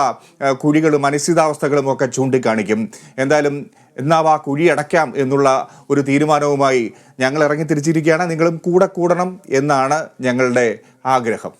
കുഴികളും അനിശ്ചിതാവസ്ഥകളും ഒക്കെ ചൂണ്ടിക്കാണിക്കും. എന്തായാലും എന്നാവാ കുഴി അടയ്ക്കാം എന്നുള്ള ഒരു തീരുമാനവുമായി ഞങ്ങൾ ഇറങ്ങി തിരിച്ചിരിക്കുകയാണ് നിങ്ങളും കൂടെ കൂടണം എന്നാണ് ഞങ്ങളുടെ ആഗ്രഹം.